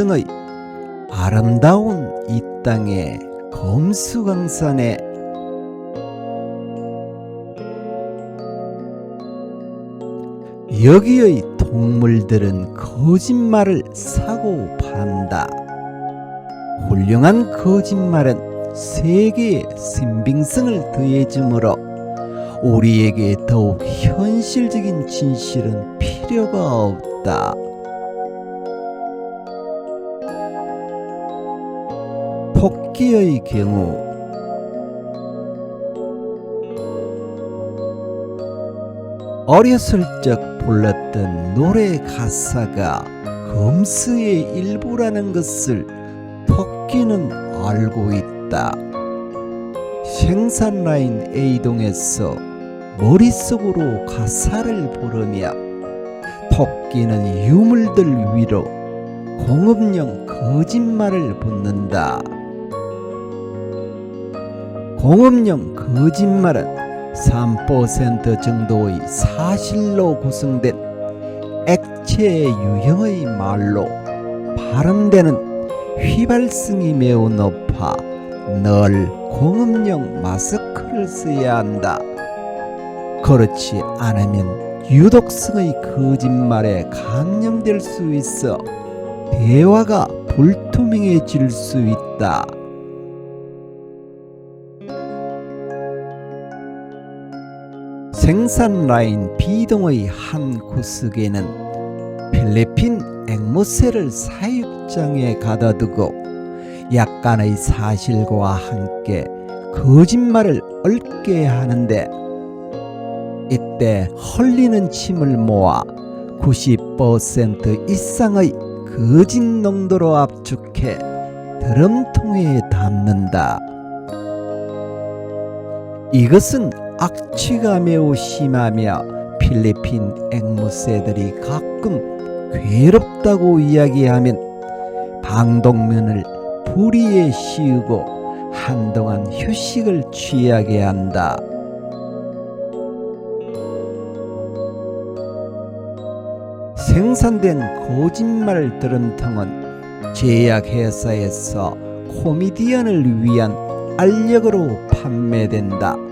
유현성의 아름다운 이 땅의 검수광산에 여기의 동물들은 거짓말을 사고 판다. 훌륭한 거짓말은 세계의 신빙성을 더해주므로 우리에게 더욱 현실적인 진실은 필요가 없다. 토끼의 경우 어렸을 적 불렀던 노래 가사가 검수의 일부라는 것을 토끼는 알고 있다. 생산 라인 A동에서 머릿속으로 가사를 부르며 토끼는 유물들 위로 공업용 거짓말을 붙는다. 공업용 거짓말은 3% 정도의 사실로 구성된 액체 유형의 말로 발음되는 휘발성이 매우 높아 늘 공업용 마스크를 써야 한다. 그렇지 않으면 유독성의 거짓말에 감염될 수 있어 대화가 불투명해질 수 있다. 생산 라인 B동의 한 구석에는 필리핀 앵무새를 사육장에 가다 두고 약간의 사실과 함께 거짓말을 얽게 하는데 이때 흘리는 침을 모아 90% 이상의 거짓 농도로 압축해 드럼통에 담는다. 이것은 악취가 매우 심하며 필리핀 앵무새들이 가끔 괴롭다고 이야기하면 방독면을 부리에 씌우고 한동안 휴식을 취하게 한다. 생산된 거짓말 드럼통은 제약회사에서 코미디언을 위한 알력으로 판매된다.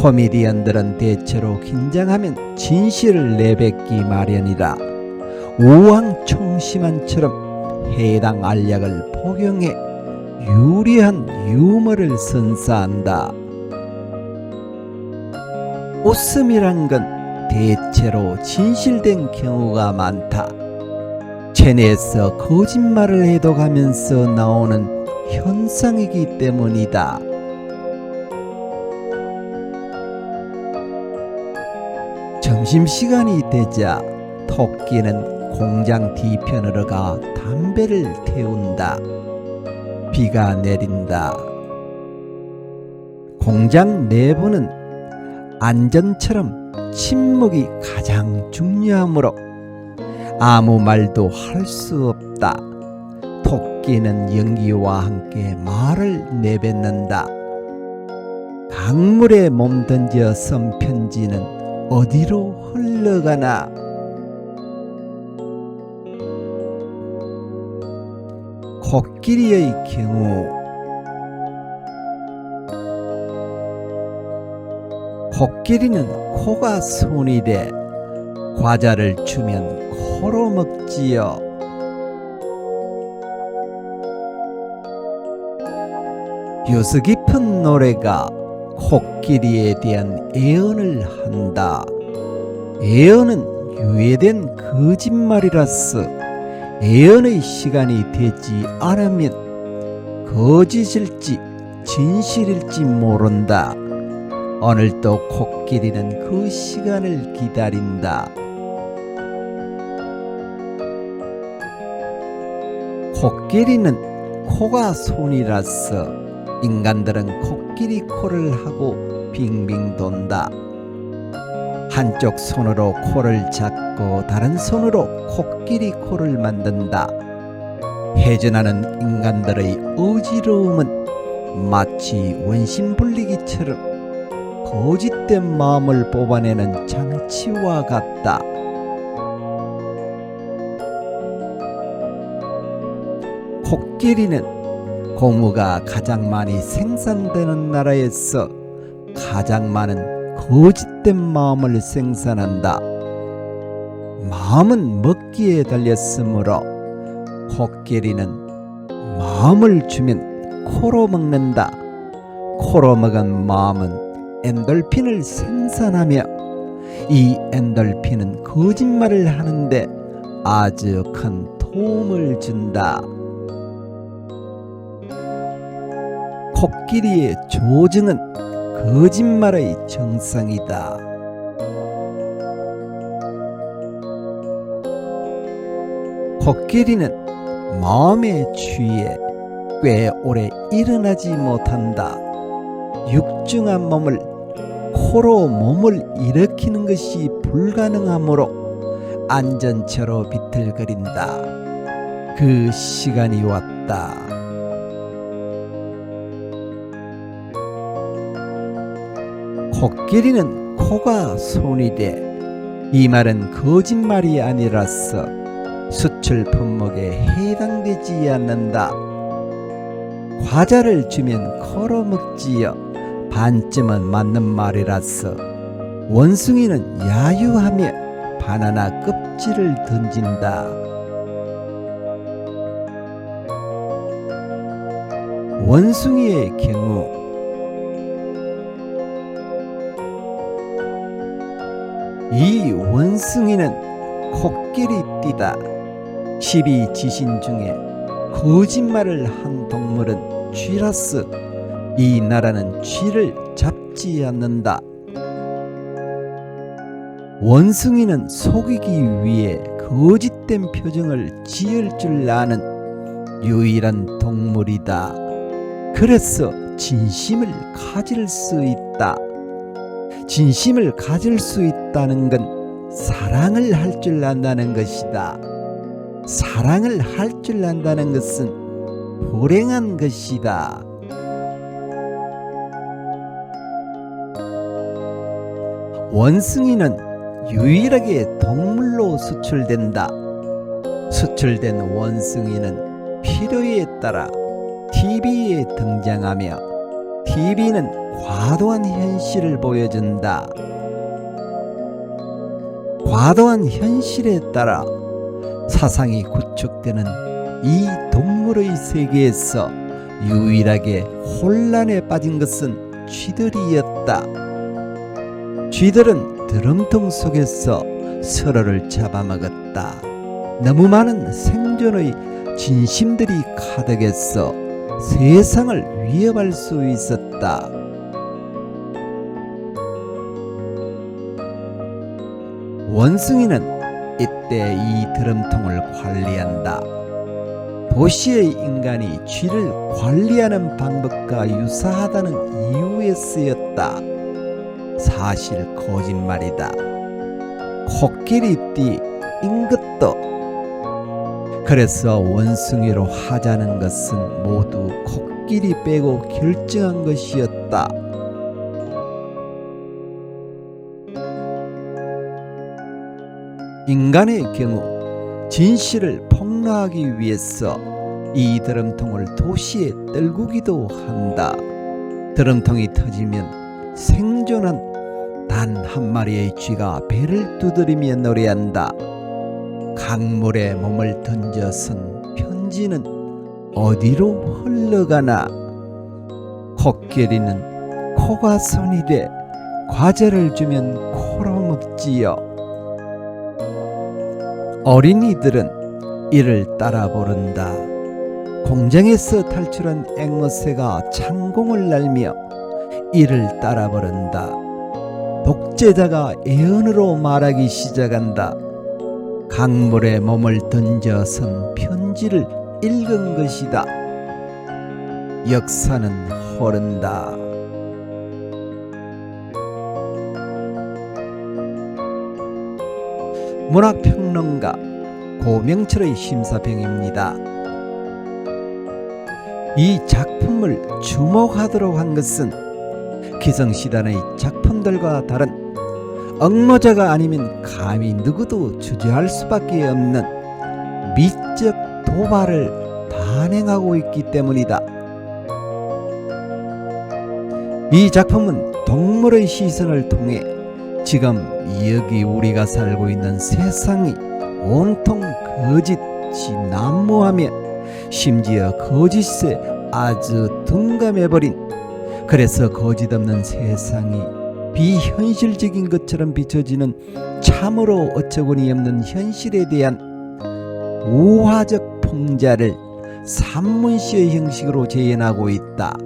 코미디언들은 대체로 긴장하면 진실을 내뱉기 마련이라 우왕총심한처럼 해당 알약을 복용해 유리한 유머를 선사한다. 웃음이란 건 대체로 진실된 경우가 많다. 체내에서 거짓말을 해독하면서 나오는 현상이기 때문이다. 점심시간이 되자 토끼는 공장 뒤편으로 가 담배를 태운다. 비가 내린다. 공장 내부는 안전처럼 침묵이 가장 중요하므로 아무 말도 할 수 없다. 토끼는 연기와 함께 말을 내뱉는다. 강물에 몸 던져 쓴 편지는 어디로 흘러가나? 코끼리의 경우 코끼리는 코가 손이 돼 과자를 주면 코로 먹지요. 유수 깊은 노래가 코끼리에 대한 애언을 한다. 애언은 유예된 거짓말이라서 애언의 시간이 되지 않으면 거짓일지 진실일지 모른다. 오늘도 코끼리는 그 시간을 기다린다. 코끼리는 코가 손이라서 인간들은 코끼리 코를 하고 빙빙 돈다. 한쪽 손으로 코를 잡고 다른 손으로 코끼리 코를 만든다. 회전하는 인간들의 어지러움은 마치 원심불리기처럼 거짓된 마음을 뽑아내는 장치와 같다. 코끼리는 고무가 가장 많이 생산되는 나라에서 가장 많은 거짓된 마음을 생산한다. 마음은 먹기에 달렸으므로 코끼리는 마음을 주면 코로 먹는다. 코로 먹은 마음은 엔돌핀을 생산하며 이 엔돌핀은 거짓말을 하는데 아주 큰 도움을 준다. 코끼리의 조증은 거짓말의 정상이다. 코끼리는 마음에 취해 꽤 오래 일어나지 못한다. 육중한 몸을 코로 몸을 일으키는 것이 불가능하므로 안전처로 비틀거린다. 그 시간이 왔다. 코끼리는 코가 손이 돼. 이 말은 거짓말이 아니라서 수출 품목에 해당되지 않는다. 과자를 주면 코로 먹지요. 반쯤은 맞는 말이라서 원숭이는 야유하며 바나나 껍질을 던진다. 원숭이의 경우 이 원숭이는 코끼리 띠다. 12지신 중에 거짓말을 한 동물은 쥐라스. 이 나라는 쥐를 잡지 않는다. 원숭이는 속이기 위해 거짓된 표정을 지을 줄 아는 유일한 동물이다. 그래서 진심을 가질 수 있다. 진심을 가질 수 있다는 건 사랑을 할 줄 안다는 것이다. 사랑을 할 줄 안다는 것은 불행한 것이다. 원숭이는 유일하게 동물로 수출된다. 수출된 원숭이는 필요에 따라 TV에 등장하며 TV는 과도한 현실을 보여준다. 과도한 현실에 따라 사상이 구축되는 이 동물의 세계에서 유일하게 혼란에 빠진 것은 쥐들이었다. 쥐들은 드럼통 속에서 서로를 잡아먹었다. 너무 많은 생존의 진심들이 가득해서 세상을 위협할 수 있었다. 원숭이는 이때 이 드럼통을 관리한다. 도시의 인간이 쥐를 관리하는 방법과 유사하다는 이유에 쓰였다. 사실 거짓말이다. 코끼리 띠인 것도. 그래서 원숭이로 하자는 것은 모두 코끼리 빼고 결정한 것이었다. 인간의 경우 진실을 폭로하기 위해서 이 드럼통을 도시에 떨구기도 한다. 드럼통이 터지면 생존한 단 한 마리의 쥐가 배를 두드리며 노래한다. 강물에 몸을 던져선 편지는 어디로 흘러가나? 코끼리는 코가 돼 과자를 주면 코로 먹지요. 어린이들은 이를 따라 부른다. 공장에서 탈출한 앵무새가 창공을 날며 이를 따라 부른다. 독재자가 예언으로 말하기 시작한다. 강물에 몸을 던져선 편지를 읽은 것이다. 역사는 흐른다. 문학평론가 고명철의 심사평입니다. 이 작품을 주목하도록 한 것은 기성시단의 작품들과 다른 엉모자가 아니면 감히 누구도 주저할 수밖에 없는 미적 도발을 다 반행하고 있기 때문이다. 이 작품은 동물의 시선을 통해 지금 여기 우리가 살고 있는 세상이 온통 거짓이 난무하며 심지어 거짓에 아주 둔감해버린 그래서 거짓 없는 세상이 비현실적인 것처럼 비춰지는 참으로 어처구니 없는 현실에 대한 우화적 풍자를 산문시의 형식으로 재현하고 있다.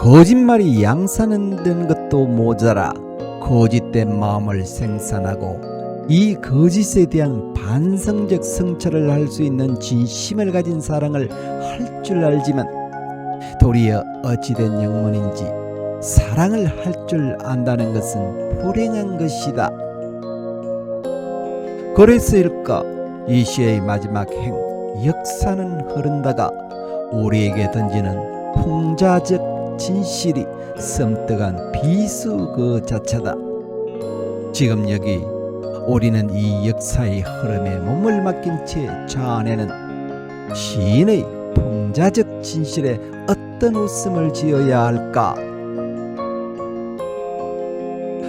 거짓말이 양산은 된 것도 모자라 거짓된 마음을 생산하고 이 거짓에 대한 반성적 성찰을 할 수 있는 진심을 가진 사랑을 할 줄 알지만 도리어 어찌된 영문인지 사랑을 할 줄 안다는 것은 불행한 것이다. 그래서일까 이 시의 마지막 행 역사는 흐른다가 우리에게 던지는 풍자적 진실이 섬뜩한 비수 그 자체다. 지금 여기 우리는 이 역사의 흐름에 몸을 맡긴 채 자아내는 시인의 풍자적 진실에 어떤 웃음을 지어야 할까?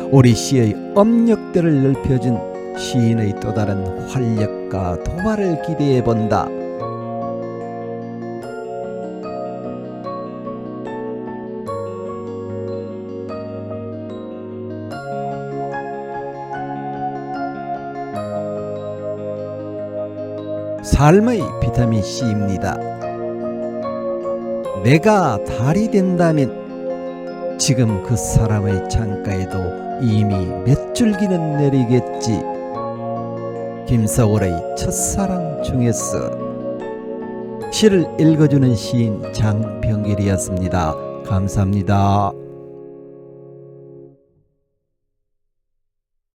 우리 시의 업력들을 넓혀준 시인의 또 다른 활력과 도발을 기대해 본다. 삶의 비타민 C입니다. 내가 달이 된다면 지금 그 사람의 창가에도 이미 몇 줄기는 내리겠지. 김서울의 첫사랑 중에서 시를 읽어주는 시인 장병길이었습니다. 감사합니다.